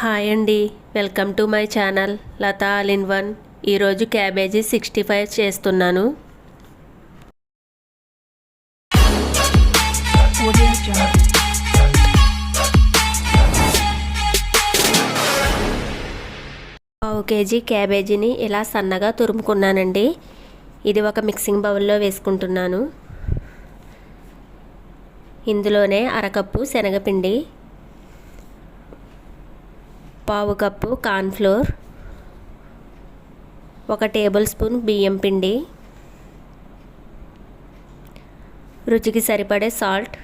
Hi అండి. Welcome to my channel Latha all in one. ఈరోజు cabbage sixty five చేస్తున్నాను. పావు కేజీ క్యాబేజీని ఇలా సన్నగా తురుముకున్నానండి. ఇది ఒక మిక్సింగ్ బౌల్లో వేసుకుంటున్నాను. ఇందులోనే అరకప్పు శనగపిండి పావు కప్పు కార్న్ఫ్లోర్ ఒక టేబుల్ స్పూన్ బియ్యం పిండి రుచికి సరిపడే సాల్ట్.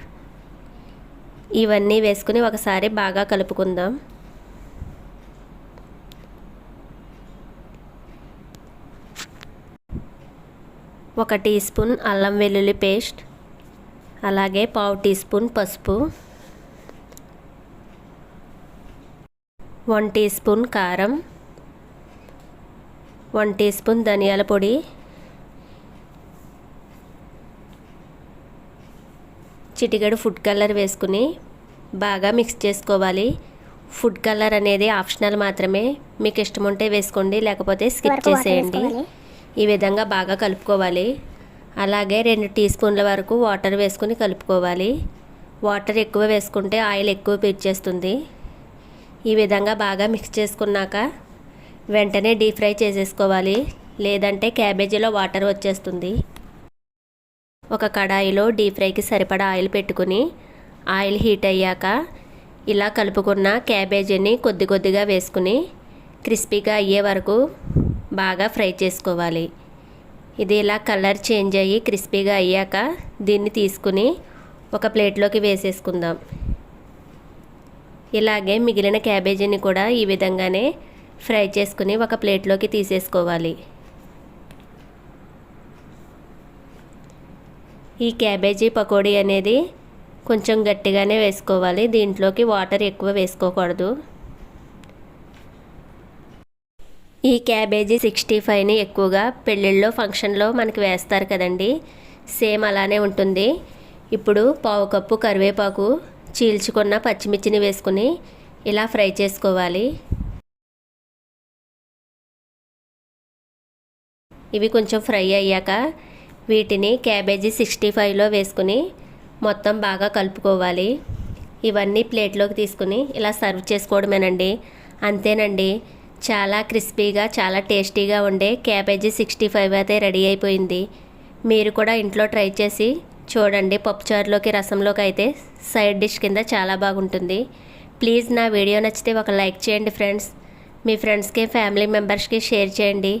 ఇవన్నీ వేసుకుని ఒకసారి బాగా కలుపుకుందాం. ఒక టీ స్పూన్ అల్లం వెల్లుల్లి పేస్ట్ అలాగే పావు టీ స్పూన్ పసుపు. వన్ టీ స్పూన్ కారం వన్ టీ స్పూన్ ధనియాల పొడి చిటికెడు ఫుడ్ కలర్ వేసుకుని బాగా మిక్స్ చేసుకోవాలి. ఫుడ్ కలర్ అనేది ఆప్షనల్ మాత్రమే. మీకు ఇష్టం ఉంటే వేసుకోండి లేకపోతే స్కిప్ చేసేయండి. ఈ విధంగా బాగా కలుపుకోవాలి. అలాగే రెండు టీ స్పూన్ల వరకు వాటర్ వేసుకుని కలుపుకోవాలి. వాటర్ ఎక్కువ వేసుకుంటే ఆయిల్ ఎక్కువ పీల్చేస్తుంది. ఈ విధంగా బాగా మిక్స్ చేసుకున్నాక వెంటనే డీప్ ఫ్రై చేసేసుకోవాలి. లేదంటే క్యాబేజీలో వాటర్ వచ్చేస్తుంది. ఒక కడాయిలో డీప్ ఫ్రైకి సరిపడా ఆయిల్ పెట్టుకుని ఆయిల్ హీట్ అయ్యాక ఇలా కలుపుకున్న క్యాబేజీని కొద్ది కొద్దిగా వేసుకుని క్రిస్పీగా అయ్యే వరకు బాగా ఫ్రై చేసుకోవాలి. ఇది ఇలా కలర్ చేంజ్ అయ్యి క్రిస్పీగా అయ్యాక దీన్ని తీసుకుని ఒక ప్లేట్లోకి వేసేసుకుందాం. ఇలాగే మిగిలిన క్యాబేజీని కూడా ఈ విధంగానే ఫ్రై చేసుకుని ఒక ప్లేట్లోకి తీసేసుకోవాలి. ఈ క్యాబేజీ పకోడీ అనేది కొంచెం గట్టిగానే వేసుకోవాలి. దీంట్లోకి వాటర్ ఎక్కువ వేసుకోకూడదు. ఈ క్యాబేజీ సిక్స్టీ ఫైవ్ని ఎక్కువగా పెళ్ళిళ్ళలో ఫంక్షన్లో మనకి వేస్తారు కదండి. సేమ్ అలానే ఉంటుంది. ఇప్పుడు పావు కప్పు కరివేపాకు చీల్చుకున్న పచ్చిమిర్చిని వేసుకుని ఇలా ఫ్రై చేసుకోవాలి. ఇవి కొంచెం ఫ్రై అయ్యాక వీటిని క్యాబేజీ సిక్స్టీ ఫైవ్లో వేసుకుని మొత్తం బాగా కలుపుకోవాలి. ఇవన్నీ ప్లేట్లోకి తీసుకుని ఇలా సర్వ్ చేసుకోవడమేనండి. అంతేనండి. చాలా క్రిస్పీగా చాలా టేస్టీగా ఉండే క్యాబేజీ సిక్స్టీ ఫైవ్ అయితే రెడీ అయిపోయింది. మీరు కూడా ఇంట్లో ట్రై చేసి చూడండి పప్పుచారులోకి రసంలోకి అయితే సైడ్ డిష్ కింద చాలా బాగుంటుంది. ప్లీజ్ నా వీడియో నచ్చితే ఒక లైక్ చేయండి ఫ్రెండ్స్. మీ ఫ్రెండ్స్కి ఫ్యామిలీ మెంబర్స్కి షేర్ చేయండి.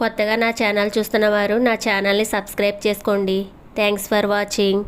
కొత్తగా నా ఛానల్ చూస్తున్న వారు నా ఛానల్ని సబ్స్క్రైబ్ చేసుకోండి. Thanks for watching.